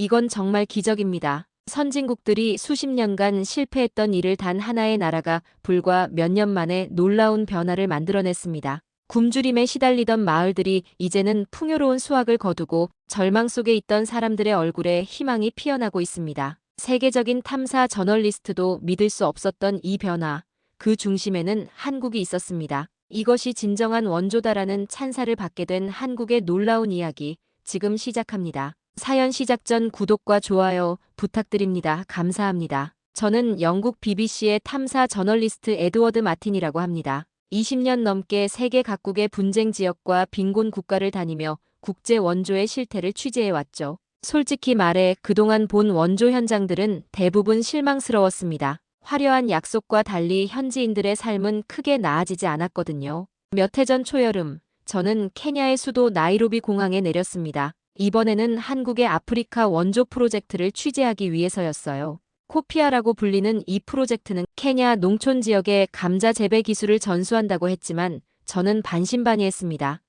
이건 정말 기적입니다. 선진국들이 수십 년간 실패했던 일을 단 하나의 나라가 불과 몇 년 만에 놀라운 변화를 만들어냈습니다. 굶주림에 시달리던 마을들이 이제는 풍요로운 수확을 거두고 절망 속에 있던 사람들의 얼굴에 희망이 피어나고 있습니다. 세계적인 탐사 저널리스트도 믿을 수 없었던 이 변화, 그 중심에는 한국이 있었습니다. 이것이 진정한 원조다라는 찬사를 받게 된 한국의 놀라운 이야기, 지금 시작합니다. 사연 시작 전 구독과 좋아요 부탁드립니다. 감사합니다. 저는 영국 BBC의 탐사 저널리스트 에드워드 마틴이라고 합니다. 20년 넘게 세계 각국의 분쟁 지역과 빈곤 국가를 다니며 국제 원조의 실태를 취재해왔죠. 솔직히 말해 그동안 본 원조 현장들은 대부분 실망스러웠습니다. 화려한 약속과 달리 현지인들의 삶은 크게 나아지지 않았거든요. 몇 해 전 초여름, 저는 케냐의 수도 나이로비 공항에 내렸습니다. 이번에는 한국의 아프리카 원조 프로젝트를 취재하기 위해서였어요. 코피아라고 불리는 이 프로젝트는 케냐 농촌 지역의 감자 재배 기술을 전수한다고 했지만 저는 반신반의했습니다.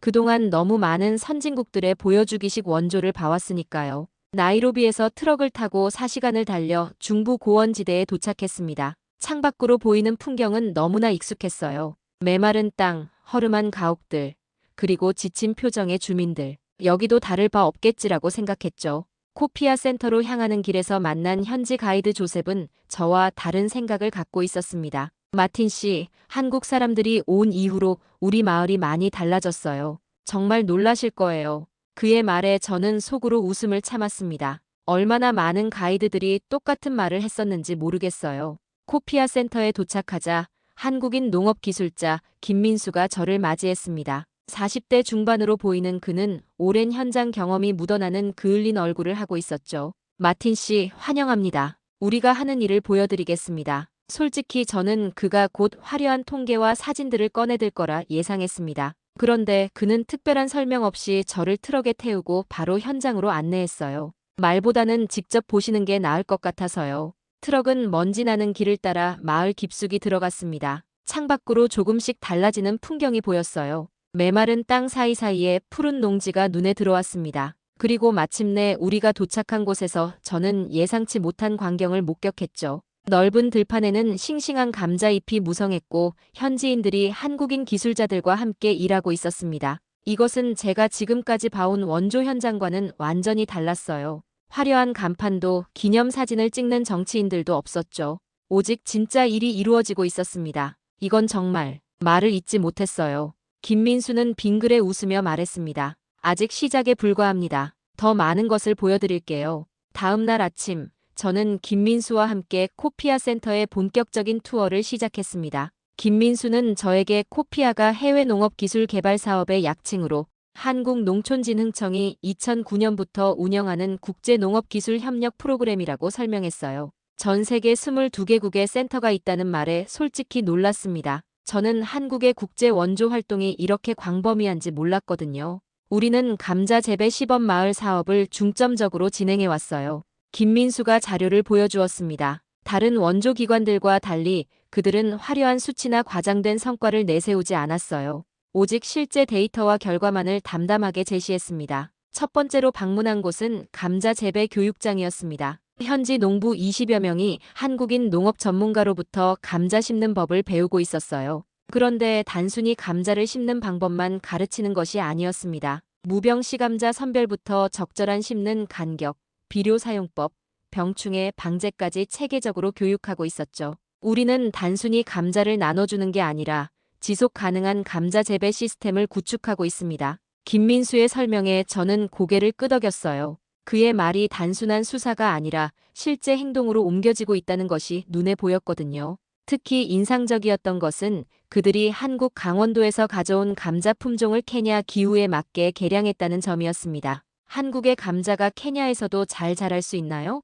그동안 너무 많은 선진국들의 보여주기식 원조를 봐왔으니까요. 나이로비에서 트럭을 타고 4시간을 달려 중부 고원지대에 도착했습니다. 창밖으로 보이는 풍경은 너무나 익숙했어요. 메마른 땅, 허름한 가옥들, 그리고 지친 표정의 주민들. 여기도 다를 바 없겠지라고 생각했죠. 코피아 센터로 향하는 길에서 만난 현지 가이드 조셉은 저와 다른 생각을 갖고 있었습니다. 마틴 씨, 한국 사람들이 온 이후로 우리 마을이 많이 달라졌어요. 정말 놀라실 거예요. 그의 말에 저는 속으로 웃음을 참았습니다. 얼마나 많은 가이드들이 똑같은 말을 했었는지 모르겠어요. 코피아 센터에 도착하자 한국인 농업기술자 김민수가 저를 맞이했습니다. 40대 중반으로 보이는 그는 오랜 현장 경험이 묻어나는 그을린 얼굴을 하고 있었죠. 마틴 씨, 환영합니다. 우리가 하는 일을 보여드리겠습니다. 솔직히 저는 그가 곧 화려한 통계와 사진들을 꺼내들 거라 예상했습니다. 그런데 그는 특별한 설명 없이 저를 트럭에 태우고 바로 현장으로 안내했어요. 말보다는 직접 보시는 게 나을 것 같아서요. 트럭은 먼지 나는 길을 따라 마을 깊숙이 들어갔습니다. 창밖으로 조금씩 달라지는 풍경이 보였어요. 메마른 땅 사이사이에 푸른 농지가 눈에 들어왔습니다. 그리고 마침내 우리가 도착한 곳에서 저는 예상치 못한 광경을 목격했죠. 넓은 들판에는 싱싱한 감자잎이 무성했고 현지인들이 한국인 기술자들과 함께 일하고 있었습니다. 이것은 제가 지금까지 봐온 원조 현장과는 완전히 달랐어요. 화려한 간판도 기념사진을 찍는 정치인들도 없었죠. 오직 진짜 일이 이루어지고 있었습니다. 이건 정말 말을 잊지 못했어요. 김민수는 빙그레 웃으며 말했습니다. 아직 시작에 불과합니다. 더 많은 것을 보여드릴게요. 다음 날 아침, 저는 김민수와 함께 코피아 센터의 본격적인 투어를 시작했습니다. 김민수는 저에게 코피아가 해외 농업 기술 개발 사업의 약칭으로 한국농촌진흥청이 2009년부터 운영하는 국제농업기술협력 프로그램이라고 설명했어요. 전 세계 22개국의 센터가 있다는 말에 솔직히 놀랐습니다. 저는 한국의 국제 원조 활동이 이렇게 광범위한지 몰랐거든요. 우리는 감자 재배 시범 마을 사업을 중점적으로 진행해 왔어요. 김민수가 자료를 보여주었습니다. 다른 원조 기관들과 달리 그들은 화려한 수치나 과장된 성과를 내세우지 않았어요. 오직 실제 데이터와 결과만을 담담하게 제시했습니다. 첫 번째로 방문한 곳은 감자 재배 교육장이었습니다. 현지 농부 20여 명이 한국인 농업 전문가로부터 감자 심는 법을 배우고 있었어요. 그런데 단순히 감자를 심는 방법만 가르치는 것이 아니었습니다. 무병시 감자 선별부터 적절한 심는 간격, 비료 사용법, 병충해 방제까지 체계적으로 교육하고 있었죠. 우리는 단순히 감자를 나눠주는 게 아니라 지속 가능한 감자 재배 시스템을 구축하고 있습니다. 김민수의 설명에 저는 고개를 끄덕였어요. 그의 말이 단순한 수사가 아니라 실제 행동으로 옮겨지고 있다는 것이 눈에 보였거든요. 특히 인상적이었던 것은 그들이 한국 강원도에서 가져온 감자 품종을 케냐 기후에 맞게 개량했다는 점이었습니다. 한국의 감자가 케냐에서도 잘 자랄 수 있나요?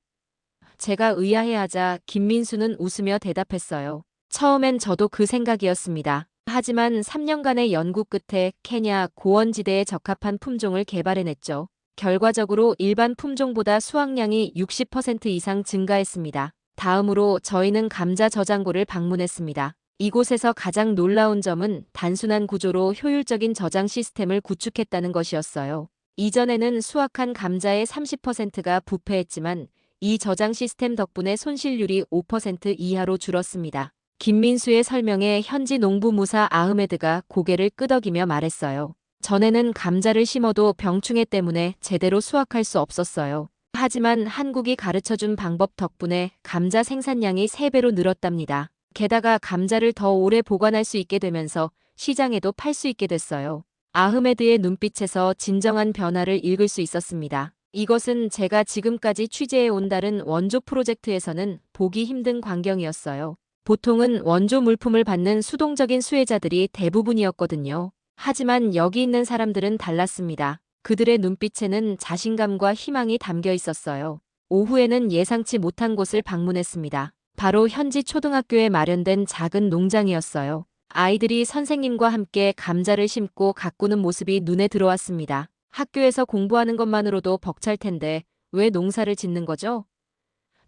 제가 의아해하자 김민수는 웃으며 대답했어요. 처음엔 저도 그 생각이었습니다. 하지만 3년간의 연구 끝에 케냐 고원지대에 적합한 품종을 개발해냈죠. 결과적으로 일반 품종보다 수확량이 60% 이상 증가했습니다. 다음으로 저희는 감자 저장고를 방문했습니다. 이곳에서 가장 놀라운 점은 단순한 구조로 효율적인 저장 시스템을 구축했다는 것이었어요. 이전에는 수확한 감자의 30%가 부패했지만 이 저장 시스템 덕분에 손실률이 5% 이하로 줄었습니다. 김민수의 설명에 현지 농부무사 아흐메드가 고개를 끄덕이며 말했어요. 전에는 감자를 심어도 병충해 때문에 제대로 수확할 수 없었어요. 하지만 한국이 가르쳐준 방법 덕분에 감자 생산량이 3배로 늘었답니다. 게다가 감자를 더 오래 보관할 수 있게 되면서 시장에도 팔 수 있게 됐어요. 아흐메드의 눈빛에서 진정한 변화를 읽을 수 있었습니다. 이것은 제가 지금까지 취재해 온 다른 원조 프로젝트에서는 보기 힘든 광경이었어요. 보통은 원조 물품을 받는 수동적인 수혜자들이 대부분이었거든요. 하지만 여기 있는 사람들은 달랐습니다. 그들의 눈빛에는 자신감과 희망이 담겨 있었어요. 오후에는 예상치 못한 곳을 방문했습니다. 바로 현지 초등학교에 마련된 작은 농장이었어요. 아이들이 선생님과 함께 감자를 심고 가꾸는 모습이 눈에 들어왔습니다. 학교에서 공부하는 것만으로도 벅찰 텐데 왜 농사를 짓는 거죠?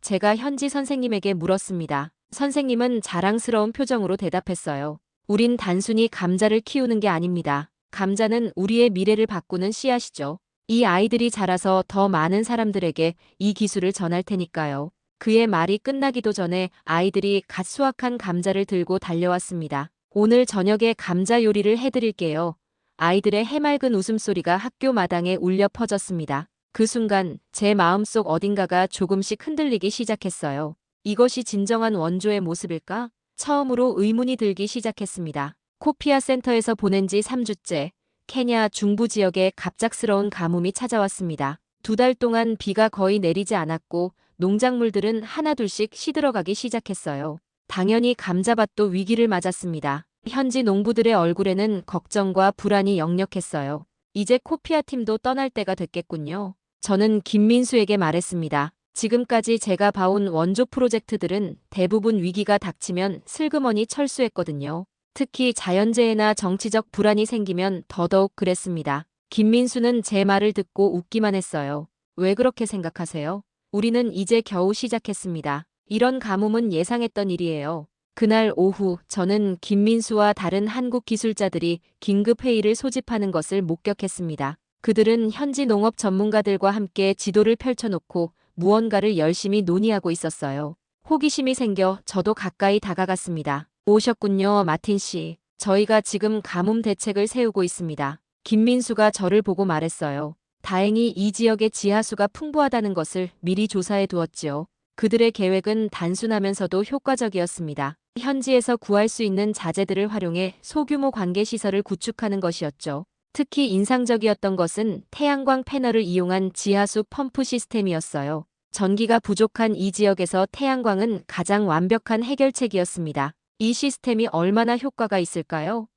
제가 현지 선생님에게 물었습니다. 선생님은 자랑스러운 표정으로 대답했어요. 우린 단순히 감자를 키우는 게 아닙니다. 감자는 우리의 미래를 바꾸는 씨앗이죠. 이 아이들이 자라서 더 많은 사람들에게 이 기술을 전할 테니까요. 그의 말이 끝나기도 전에 아이들이 갓 수확한 감자를 들고 달려왔습니다. 오늘 저녁에 감자 요리를 해드릴게요. 아이들의 해맑은 웃음소리가 학교 마당에 울려 퍼졌습니다. 그 순간 제 마음속 어딘가가 조금씩 흔들리기 시작했어요. 이것이 진정한 원조의 모습일까? 처음으로 의문이 들기 시작했습니다. 코피아 센터에서 보낸 지 3주째 케냐 중부 지역에 갑작스러운 가뭄이 찾아왔습니다. 두 달 동안 비가 거의 내리지 않았고 농작물들은 하나둘씩 시들어가기 시작했어요. 당연히 감자밭도 위기를 맞았습니다. 현지 농부들의 얼굴에는 걱정과 불안이 역력했어요. 이제 코피아 팀도 떠날 때가 됐겠군요. 저는 김민수에게 말했습니다. 지금까지 제가 봐온 원조 프로젝트들은 대부분 위기가 닥치면 슬그머니 철수했거든요. 특히 자연재해나 정치적 불안이 생기면 더더욱 그랬습니다. 김민수는 제 말을 듣고 웃기만 했어요. 왜 그렇게 생각하세요? 우리는 이제 겨우 시작했습니다. 이런 가뭄은 예상했던 일이에요. 그날 오후 저는 김민수와 다른 한국 기술자들이 긴급 회의를 소집하는 것을 목격했습니다. 그들은 현지 농업 전문가들과 함께 지도를 펼쳐놓고 무언가를 열심히 논의하고 있었어요. 호기심이 생겨 저도 가까이 다가갔습니다. 오셨군요, 마틴 씨. 저희가 지금 가뭄 대책을 세우고 있습니다. 김민수가 저를 보고 말했어요. 다행히 이 지역의 지하수가 풍부하다는 것을 미리 조사해 두었지요. 그들의 계획은 단순하면서도 효과적이었습니다. 현지에서 구할 수 있는 자재들을 활용해 소규모 관계 시설을 구축하는 것이었죠. 특히 인상적이었던 것은 태양광 패널을 이용한 지하수 펌프 시스템이었어요. 전기가 부족한 이 지역에서 태양광은 가장 완벽한 해결책이었습니다. 이 시스템이 얼마나 효과가 있을까요?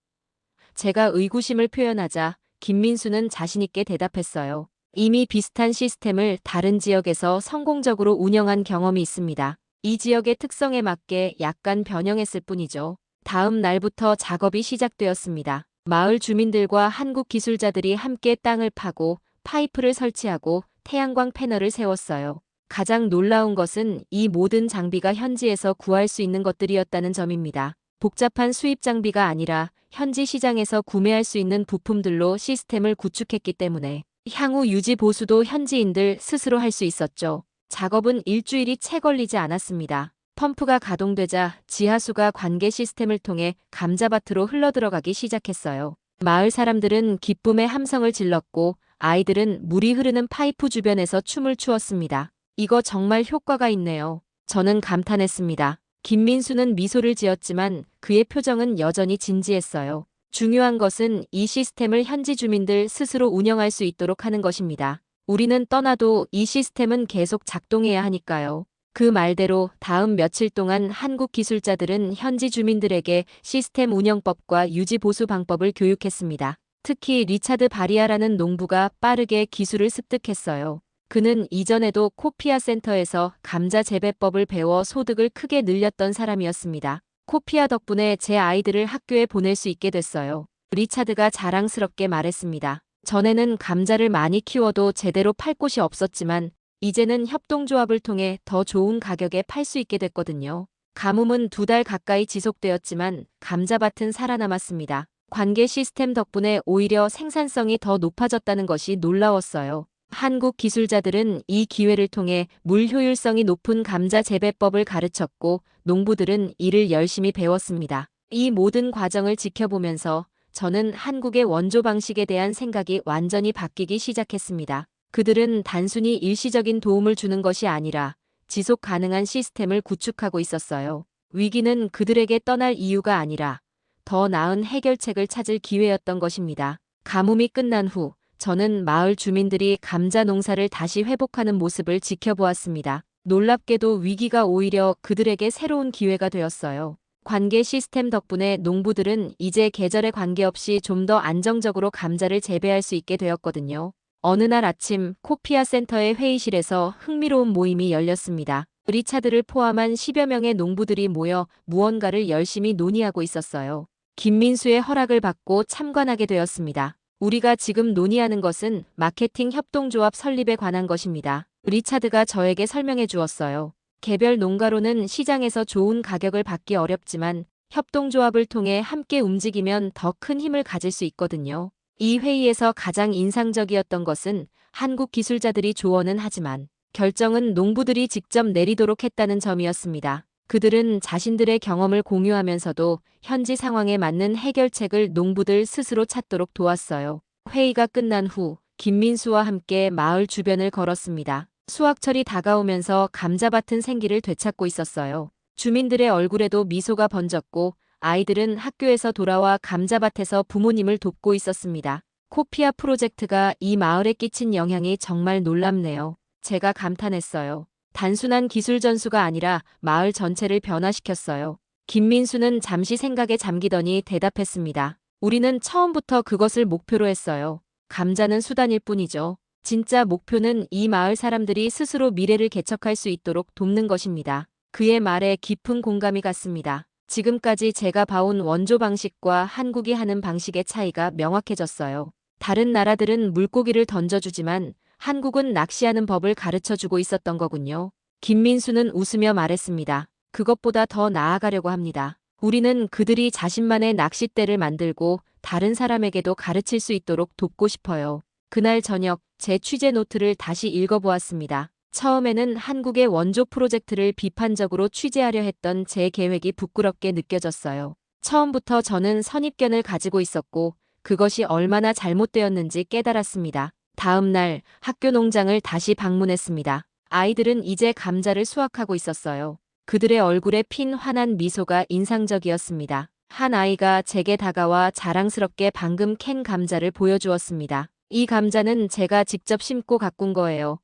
제가 의구심을 표현하자 김민수는 자신있게 대답했어요. 이미 비슷한 시스템을 다른 지역에서 성공적으로 운영한 경험이 있습니다. 이 지역의 특성에 맞게 약간 변형했을 뿐이죠. 다음 날부터 작업이 시작되었습니다. 마을 주민들과 한국 기술자들이 함께 땅을 파고 파이프를 설치하고 태양광 패널을 세웠어요. 가장 놀라운 것은 이 모든 장비가 현지에서 구할 수 있는 것들이었다는 점입니다. 복잡한 수입 장비가 아니라 현지 시장에서 구매할 수 있는 부품들로 시스템을 구축했기 때문에 향후 유지 보수도 현지인들 스스로 할 수 있었죠. 작업은 일주일이 채 걸리지 않았습니다. 펌프가 가동되자 지하수가 관계 시스템을 통해 감자밭으로 흘러들어가기 시작했어요. 마을 사람들은 기쁨의 함성을 질렀고 아이들은 물이 흐르는 파이프 주변에서 춤을 추었습니다. 이거 정말 효과가 있네요. 저는 감탄했습니다. 김민수는 미소를 지었지만 그의 표정은 여전히 진지했어요. 중요한 것은 이 시스템을 현지 주민들 스스로 운영할 수 있도록 하는 것입니다. 우리는 떠나도 이 시스템은 계속 작동해야 하니까요. 그 말대로 다음 며칠 동안 한국 기술자들은 현지 주민들에게 시스템 운영법과 유지 보수 방법을 교육했습니다. 특히 리차드 바리아라는 농부가 빠르게 기술을 습득했어요. 그는 이전에도 코피아 센터에서 감자 재배법을 배워 소득을 크게 늘렸던 사람이었습니다. 코피아 덕분에 제 아이들을 학교에 보낼 수 있게 됐어요. 리차드가 자랑스럽게 말했습니다. 전에는 감자를 많이 키워도 제대로 팔 곳이 없었지만 이제는 협동조합을 통해 더 좋은 가격에 팔 수 있게 됐거든요. 가뭄은 두 달 가까이 지속되었지만 감자밭은 살아남았습니다. 관계 시스템 덕분에 오히려 생산성이 더 높아졌다는 것이 놀라웠어요. 한국 기술자들은 이 기회를 통해 물 효율성이 높은 감자 재배법을 가르쳤고 농부들은 이를 열심히 배웠습니다. 이 모든 과정을 지켜보면서 저는 한국의 원조 방식에 대한 생각이 완전히 바뀌기 시작했습니다. 그들은 단순히 일시적인 도움을 주는 것이 아니라 지속 가능한 시스템을 구축하고 있었어요. 위기는 그들에게 떠날 이유가 아니라 더 나은 해결책을 찾을 기회였던 것입니다. 가뭄이 끝난 후 저는 마을 주민들이 감자 농사를 다시 회복하는 모습을 지켜보았습니다. 놀랍게도 위기가 오히려 그들에게 새로운 기회가 되었어요. 관계 시스템 덕분에 농부들은 이제 계절에 관계없이 좀 더 안정적으로 감자를 재배할 수 있게 되었거든요. 어느 날 아침 코피아 센터의 회의실에서 흥미로운 모임이 열렸습니다. 리차드를 포함한 10여 명의 농부들이 모여 무언가를 열심히 논의하고 있었어요. 김민수의 허락을 받고 참관하게 되었습니다. 우리가 지금 논의하는 것은 마케팅 협동조합 설립에 관한 것입니다. 리차드가 저에게 설명해 주었어요. 개별 농가로는 시장에서 좋은 가격을 받기 어렵지만 협동조합을 통해 함께 움직이면 더 큰 힘을 가질 수 있거든요. 이 회의에서 가장 인상적이었던 것은 한국 기술자들이 조언은 하지만 결정은 농부들이 직접 내리도록 했다는 점이었습니다. 그들은 자신들의 경험을 공유하면서도 현지 상황에 맞는 해결책을 농부들 스스로 찾도록 도왔어요. 회의가 끝난 후 김민수와 함께 마을 주변을 걸었습니다. 수확철이 다가오면서 감자밭은 생기를 되찾고 있었어요. 주민들의 얼굴에도 미소가 번졌고 아이들은 학교에서 돌아와 감자밭에서 부모님을 돕고 있었습니다. 코피아 프로젝트가 이 마을에 끼친 영향이 정말 놀랍네요. 제가 감탄했어요. 단순한 기술 전수가 아니라 마을 전체를 변화시켰어요. 김민수는 잠시 생각에 잠기더니 대답했습니다. 우리는 처음부터 그것을 목표로 했어요. 감자는 수단일 뿐이죠. 진짜 목표는 이 마을 사람들이 스스로 미래를 개척할 수 있도록 돕는 것입니다. 그의 말에 깊은 공감이 갔습니다. 지금까지 제가 봐온 원조 방식과 한국이 하는 방식의 차이가 명확해졌어요. 다른 나라들은 물고기를 던져주지만 한국은 낚시하는 법을 가르쳐 주고 있었던 거군요. 김민수는 웃으며 말했습니다. 그것보다 더 나아가려고 합니다. 우리는 그들이 자신만의 낚싯대를 만들고 다른 사람에게도 가르칠 수 있도록 돕고 싶어요. 그날 저녁 제 취재 노트를 다시 읽어보았습니다. 처음에는 한국의 원조 프로젝트를 비판적으로 취재하려 했던 제 계획이 부끄럽게 느껴졌어요. 처음부터 저는 선입견을 가지고 있었고 그것이 얼마나 잘못되었는지 깨달았습니다. 다음 날 학교 농장을 다시 방문했습니다. 아이들은 이제 감자를 수확하고 있었어요. 그들의 얼굴에 핀 환한 미소가 인상적이었습니다. 한 아이가 제게 다가와 자랑스럽게 방금 캔 감자를 보여주었습니다. 이 감자는 제가 직접 심고 가꾼 거예요.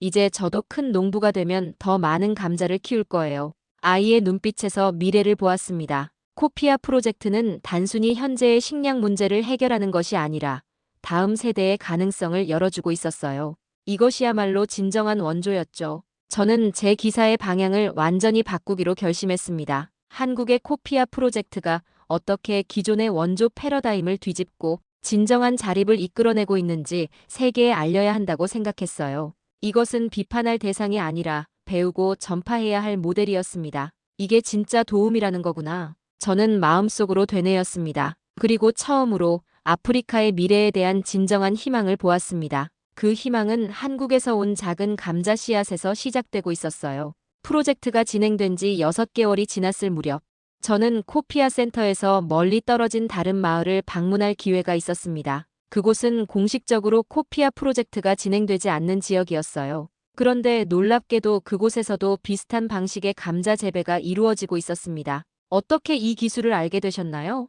이제 저도 큰 농부가 되면 더 많은 감자를 키울 거예요. 아이의 눈빛에서 미래를 보았습니다. 코피아 프로젝트는 단순히 현재의 식량 문제를 해결하는 것이 아니라 다음 세대의 가능성을 열어주고 있었어요. 이것이야말로 진정한 원조였죠. 저는 제 기사의 방향을 완전히 바꾸기로 결심했습니다. 한국의 코피아 프로젝트가 어떻게 기존의 원조 패러다임을 뒤집고 진정한 자립을 이끌어내고 있는지 세계에 알려야 한다고 생각했어요. 이것은 비판할 대상이 아니라 배우고 전파해야 할 모델이었습니다. 이게 진짜 도움이라는 거구나. 저는 마음속으로 되뇌었습니다. 그리고 처음으로 아프리카의 미래에 대한 진정한 희망을 보았습니다. 그 희망은 한국에서 온 작은 감자 씨앗에서 시작되고 있었어요. 프로젝트가 진행된 지 6개월이 지났을 무렵 저는 코피아 센터에서 멀리 떨어진 다른 마을을 방문할 기회가 있었습니다. 그곳은 공식적으로 코피아 프로젝트가 진행되지 않는 지역이었어요. 그런데 놀랍게도 그곳에서도 비슷한 방식의 감자 재배가 이루어지고 있었습니다. 어떻게 이 기술을 알게 되셨나요?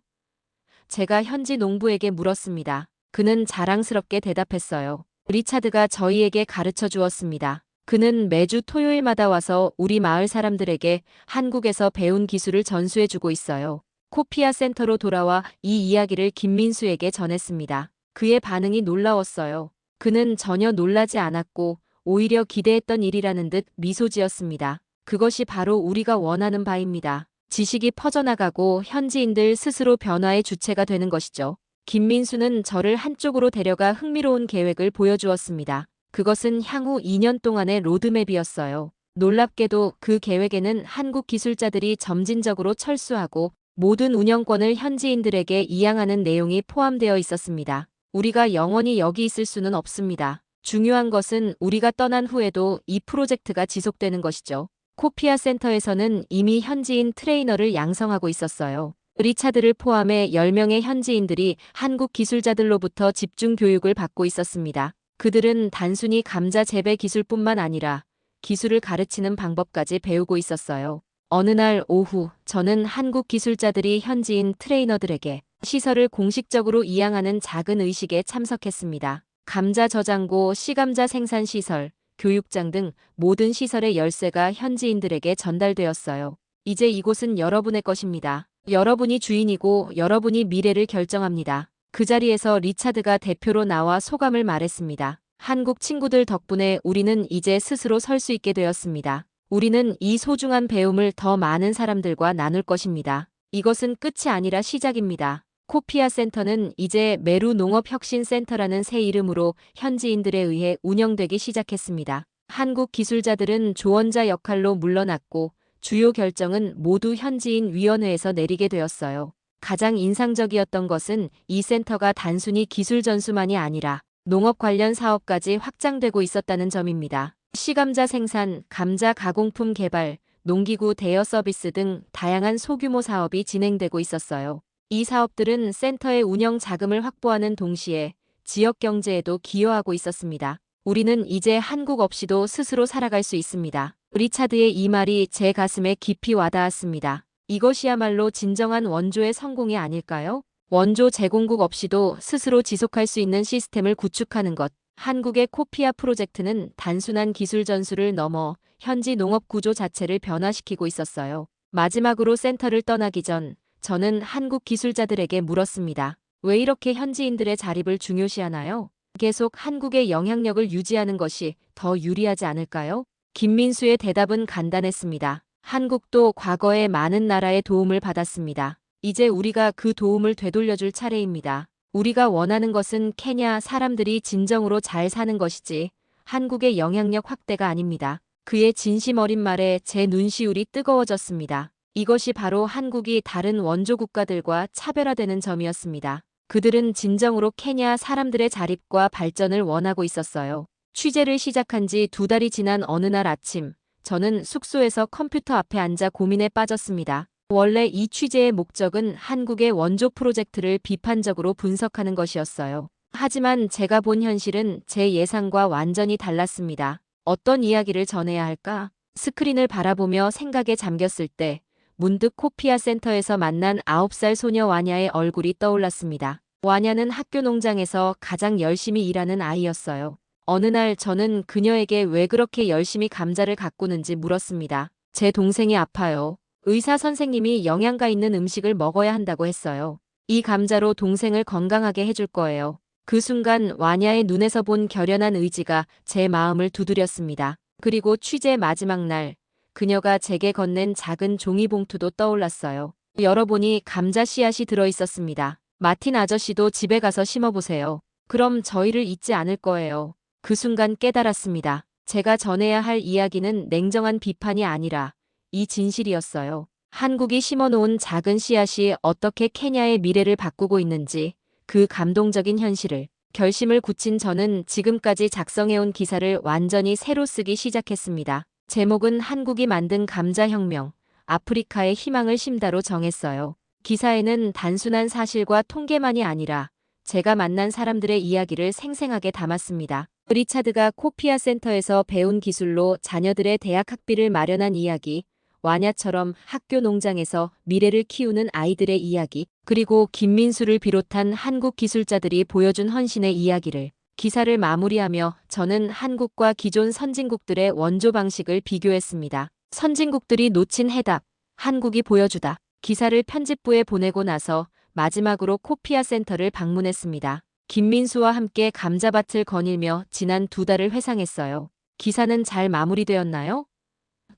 제가 현지 농부에게 물었습니다. 그는 자랑스럽게 대답했어요. 리차드가 저희에게 가르쳐 주었습니다. 그는 매주 토요일마다 와서 우리 마을 사람들에게 한국에서 배운 기술을 전수해 주고 있어요. 코피아 센터로 돌아와 이 이야기를 김민수에게 전했습니다. 그의 반응이 놀라웠어요. 그는 전혀 놀라지 않았고 오히려 기대했던 일이라는 듯 미소 지었습니다. 그것이 바로 우리가 원하는 바입니다. 지식이 퍼져나가고 현지인들 스스로 변화의 주체가 되는 것이죠. 김민수는 저를 한쪽으로 데려가 흥미로운 계획을 보여주었습니다. 그것은 향후 2년 동안의 로드맵이었어요. 놀랍게도 그 계획에는 한국 기술자들이 점진적으로 철수하고 모든 운영권을 현지인들에게 이양하는 내용이 포함되어 있었습니다. 우리가 영원히 여기 있을 수는 없습니다. 중요한 것은 우리가 떠난 후에도 이 프로젝트가 지속되는 것이죠. 코피아 센터에서는 이미 현지인 트레이너를 양성하고 있었어요. 리차드를 포함해 10명의 현지인들이 한국 기술자들로부터 집중 교육을 받고 있었습니다. 그들은 단순히 감자 재배 기술뿐만 아니라 기술을 가르치는 방법까지 배우고 있었어요. 어느 날 오후 저는 한국 기술자들이 현지인 트레이너들에게 시설을 공식적으로 이양하는 작은 의식에 참석했습니다. 감자 저장고, 씨감자 생산 시설, 교육장 등 모든 시설의 열쇠가 현지인들에게 전달되었어요. 이제 이곳은 여러분의 것입니다. 여러분이 주인이고 여러분이 미래를 결정합니다. 그 자리에서 리차드가 대표로 나와 소감을 말했습니다. 한국 친구들 덕분에 우리는 이제 스스로 설 수 있게 되었습니다. 우리는 이 소중한 배움을 더 많은 사람들과 나눌 것입니다. 이것은 끝이 아니라 시작입니다. 코피아 센터는 이제 메루 농업혁신센터라는 새 이름으로 현지인들에 의해 운영되기 시작했습니다. 한국 기술자들은 조언자 역할로 물러났고 주요 결정은 모두 현지인 위원회에서 내리게 되었어요. 가장 인상적이었던 것은 이 센터가 단순히 기술 전수만이 아니라 농업 관련 사업까지 확장되고 있었다는 점입니다. 시감자 생산, 감자 가공품 개발, 농기구 대여 서비스 등 다양한 소규모 사업이 진행되고 있었어요. 이 사업들은 센터의 운영 자금을 확보하는 동시에 지역 경제에도 기여하고 있었습니다. 우리는 이제 한국 없이도 스스로 살아갈 수 있습니다. 리차드의 이 말이 제 가슴에 깊이 와닿았습니다. 이것이야말로 진정한 원조의 성공이 아닐까요? 원조 제공국 없이도 스스로 지속할 수 있는 시스템을 구축하는 것. 한국의 코피아 프로젝트는 단순한 기술 전수를 넘어 현지 농업 구조 자체를 변화시키고 있었어요. 마지막으로 센터를 떠나기 전 저는 한국 기술자들에게 물었습니다. 왜 이렇게 현지인들의 자립을 중요시하나요? 계속 한국의 영향력을 유지하는 것이 더 유리하지 않을까요? 김민수의 대답은 간단했습니다. 한국도 과거에 많은 나라의 도움을 받았습니다. 이제 우리가 그 도움을 되돌려줄 차례입니다. 우리가 원하는 것은 케냐 사람들이 진정으로 잘 사는 것이지 한국의 영향력 확대가 아닙니다. 그의 진심 어린 말에 제 눈시울이 뜨거워졌습니다. 이것이 바로 한국이 다른 원조 국가들과 차별화되는 점이었습니다. 그들은 진정으로 케냐 사람들의 자립과 발전을 원하고 있었어요. 취재를 시작한 지 두 달이 지난 어느 날 아침, 저는 숙소에서 컴퓨터 앞에 앉아 고민에 빠졌습니다. 원래 이 취재의 목적은 한국의 원조 프로젝트를 비판적으로 분석하는 것이었어요. 하지만 제가 본 현실은 제 예상과 완전히 달랐습니다. 어떤 이야기를 전해야 할까? 스크린을 바라보며 생각에 잠겼을 때 문득 코피아 센터에서 만난 9살 소녀 와냐의 얼굴이 떠올랐습니다. 와냐는 학교 농장에서 가장 열심히 일하는 아이였어요. 어느 날 저는 그녀에게 왜 그렇게 열심히 감자를 가꾸는지 물었습니다. 제 동생이 아파요. 의사 선생님이 영양가 있는 음식을 먹어야 한다고 했어요. 이 감자로 동생을 건강하게 해줄 거예요. 그 순간 와냐의 눈에서 본 결연한 의지가 제 마음을 두드렸습니다. 그리고 취재 마지막 날, 그녀가 제게 건넨 작은 종이봉투도 떠올랐어요. 열어보니 감자 씨앗이 들어있었습니다. 마틴 아저씨도 집에 가서 심어보세요. 그럼 저희를 잊지 않을 거예요. 그 순간 깨달았습니다. 제가 전해야 할 이야기는 냉정한 비판이 아니라 이 진실이었어요. 한국이 심어놓은 작은 씨앗이 어떻게 케냐의 미래를 바꾸고 있는지 그 감동적인 현실을 결심을 굳힌 저는 지금까지 작성해온 기사를 완전히 새로 쓰기 시작했습니다. 제목은 한국이 만든 감자혁명, 아프리카의 희망을 심다로 정했어요. 기사에는 단순한 사실과 통계만이 아니라 제가 만난 사람들의 이야기를 생생하게 담았습니다. 리차드가 코피아 센터에서 배운 기술로 자녀들의 대학 학비를 마련한 이야기, 와냐처럼 학교 농장에서 미래를 키우는 아이들의 이야기, 그리고 김민수를 비롯한 한국 기술자들이 보여준 헌신의 이야기를 기사를 마무리하며 저는 한국과 기존 선진국들의 원조 방식을 비교했습니다. 선진국들이 놓친 해답, 한국이 보여주다. 기사를 편집부에 보내고 나서 마지막으로 코피아 센터를 방문했습니다. 김민수와 함께 감자밭을 거닐며 지난 두 달을 회상했어요. 기사는 잘 마무리되었나요?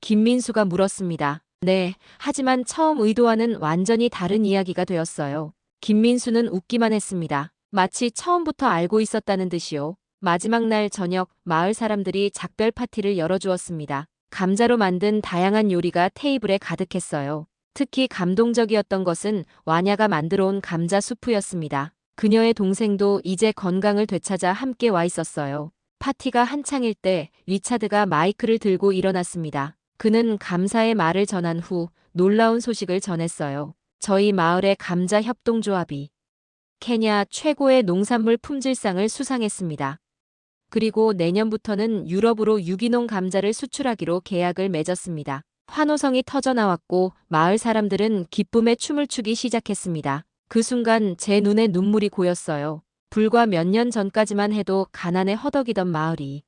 김민수가 물었습니다. 네, 하지만 처음 의도와는 완전히 다른 이야기가 되었어요. 김민수는 웃기만 했습니다. 마치 처음부터 알고 있었다는 듯이요. 마지막 날 저녁 마을 사람들이 작별 파티를 열어주었습니다. 감자로 만든 다양한 요리가 테이블에 가득했어요. 특히 감동적이었던 것은 와냐가 만들어 온 감자 수프였습니다. 그녀의 동생도 이제 건강을 되찾아 함께 와 있었어요. 파티가 한창일 때 리차드가 마이크를 들고 일어났습니다. 그는 감사의 말을 전한 후 놀라운 소식을 전했어요. 저희 마을의 감자 협동조합이 케냐 최고의 농산물 품질상을 수상했습니다. 그리고 내년부터는 유럽으로 유기농 감자를 수출하기로 계약을 맺었습니다. 환호성이 터져 나왔고 마을 사람들은 기쁨에 춤을 추기 시작했습니다. 그 순간 제 눈에 눈물이 고였어요. 불과 몇 년 전까지만 해도 가난에 허덕이던 마을이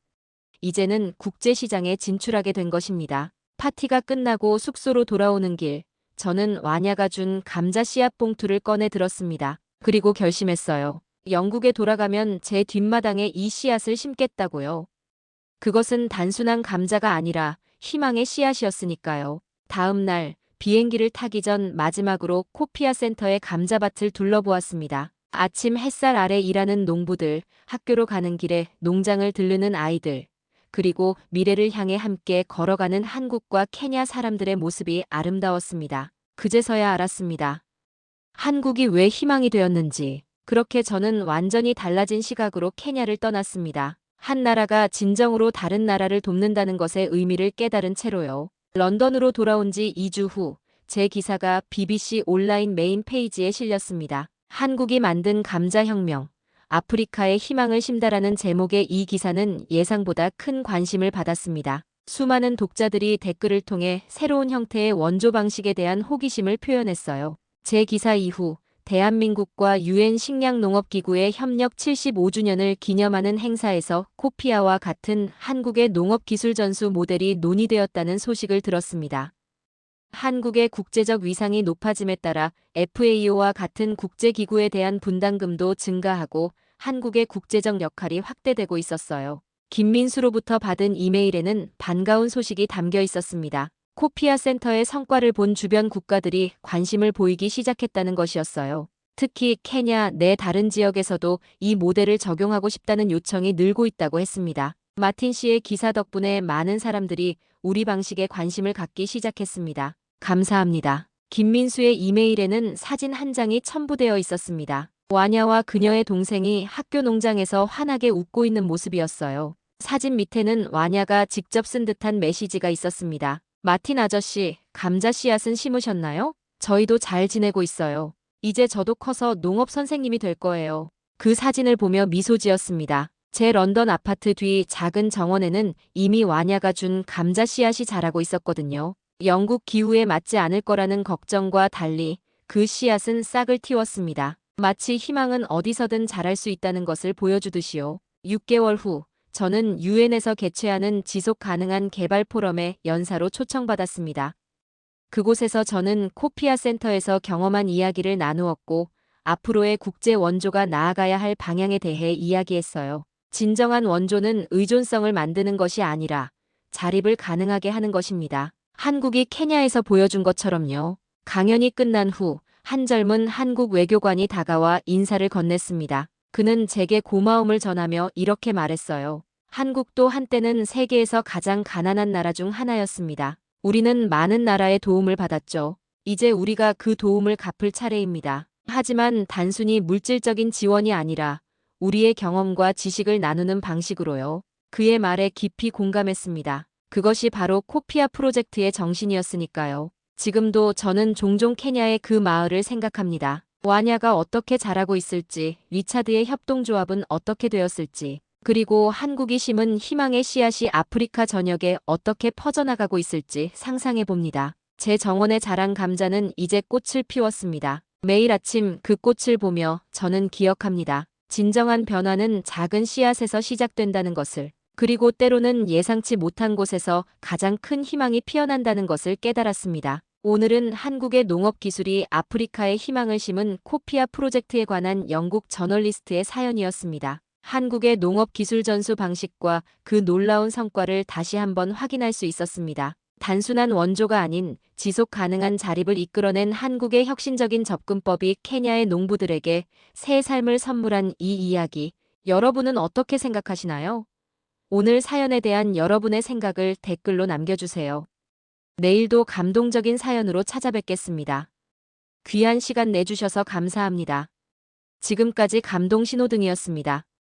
이제는 국제시장에 진출하게 된 것입니다. 파티가 끝나고 숙소로 돌아오는 길, 저는 와냐가 준 감자 씨앗 봉투를 꺼내 들었습니다. 그리고 결심했어요. 영국에 돌아가면 제 뒷마당에 이 씨앗을 심겠다고요. 그것은 단순한 감자가 아니라 희망의 씨앗이었으니까요. 다음 날 비행기를 타기 전 마지막으로 코피아 센터의 감자밭을 둘러보았습니다. 아침 햇살 아래 일하는 농부들, 학교로 가는 길에 농장을 들르는 아이들, 그리고 미래를 향해 함께 걸어가는 한국과 케냐 사람들의 모습이 아름다웠습니다. 그제서야 알았습니다. 한국이 왜 희망이 되었는지. 그렇게 저는 완전히 달라진 시각으로 케냐를 떠났습니다. 한 나라가 진정으로 다른 나라를 돕는다는 것의 의미를 깨달은 채로요. 런던으로 돌아온 지 2주 후, 제 기사가 BBC 온라인 메인 페이지에 실렸습니다. 한국이 만든 감자혁명, 아프리카의 희망을 심다라는 제목의 이 기사는 예상보다 큰 관심을 받았습니다. 수많은 독자들이 댓글을 통해 새로운 형태의 원조 방식에 대한 호기심을 표현했어요. 제 기사 이후 대한민국과 유엔 식량농업기구의 협력 75주년을 기념하는 행사에서 코피아와 같은 한국의 농업기술 전수 모델이 논의되었다는 소식을 들었습니다. 한국의 국제적 위상이 높아짐에 따라 FAO와 같은 국제기구에 대한 분담금도 증가하고 한국의 국제적 역할이 확대되고 있었어요. 김민수로부터 받은 이메일에는 반가운 소식이 담겨 있었습니다. 코피아 센터의 성과를 본 주변 국가들이 관심을 보이기 시작했다는 것이었어요. 특히 케냐 내 다른 지역에서도 이 모델을 적용하고 싶다는 요청이 늘고 있다고 했습니다. 마틴 씨의 기사 덕분에 많은 사람들이 우리 방식에 관심을 갖기 시작했습니다. 감사합니다. 김민수의 이메일에는 사진 한 장이 첨부되어 있었습니다. 와냐와 그녀의 동생이 학교 농장에서 환하게 웃고 있는 모습이었어요. 사진 밑에는 와냐가 직접 쓴 듯한 메시지가 있었습니다. 마틴 아저씨, 감자 씨앗은 심으셨나요? 저희도 잘 지내고 있어요. 이제 저도 커서 농업 선생님이 될 거예요. 그 사진을 보며 미소 지었습니다. 제 런던 아파트 뒤 작은 정원에는 이미 와냐가 준 감자 씨앗이 자라고 있었거든요. 영국 기후에 맞지 않을 거라는 걱정과 달리 그 씨앗은 싹을 틔웠습니다. 마치 희망은 어디서든 자랄 수 있다는 것을 보여주듯이요. 6개월 후 저는 유엔에서 개최하는 지속 가능한 개발 포럼에 연사로 초청받았습니다. 그곳에서 저는 코피아 센터에서 경험한 이야기를 나누었고 앞으로의 국제 원조가 나아가야 할 방향에 대해 이야기했어요. 진정한 원조는 의존성을 만드는 것이 아니라 자립을 가능하게 하는 것입니다. 한국이 케냐에서 보여준 것처럼요. 강연이 끝난 후 한 젊은 한국 외교관이 다가와 인사를 건넸습니다. 그는 제게 고마움을 전하며 이렇게 말했어요. 한국도 한때는 세계에서 가장 가난한 나라 중 하나였습니다. 우리는 많은 나라의 도움을 받았죠. 이제 우리가 그 도움을 갚을 차례입니다. 하지만 단순히 물질적인 지원이 아니라 우리의 경험과 지식을 나누는 방식으로요. 그의 말에 깊이 공감했습니다. 그것이 바로 코피아 프로젝트의 정신이었으니까요. 지금도 저는 종종 케냐의 그 마을을 생각합니다. 와냐가 어떻게 자라고 있을지, 리차드의 협동조합은 어떻게 되었을지, 그리고 한국이 심은 희망의 씨앗이 아프리카 전역에 어떻게 퍼져나가고 있을지 상상해 봅니다. 제 정원에 자란 감자는 이제 꽃을 피웠습니다. 매일 아침 그 꽃을 보며 저는 기억합니다. 진정한 변화는 작은 씨앗에서 시작된다는 것을, 그리고 때로는 예상치 못한 곳에서 가장 큰 희망이 피어난다는 것을 깨달았습니다. 오늘은 한국의 농업 기술이 아프리카의 희망을 심은 코피아 프로젝트에 관한 영국 저널리스트의 사연이었습니다. 한국의 농업 기술 전수 방식과 그 놀라운 성과를 다시 한번 확인할 수 있었습니다. 단순한 원조가 아닌 지속 가능한 자립을 이끌어낸 한국의 혁신적인 접근법이 케냐의 농부들에게 새 삶을 선물한 이 이야기, 여러분은 어떻게 생각하시나요? 오늘 사연에 대한 여러분의 생각을 댓글로 남겨주세요. 내일도 감동적인 사연으로 찾아뵙겠습니다. 귀한 시간 내주셔서 감사합니다. 지금까지 감동 신호등이었습니다.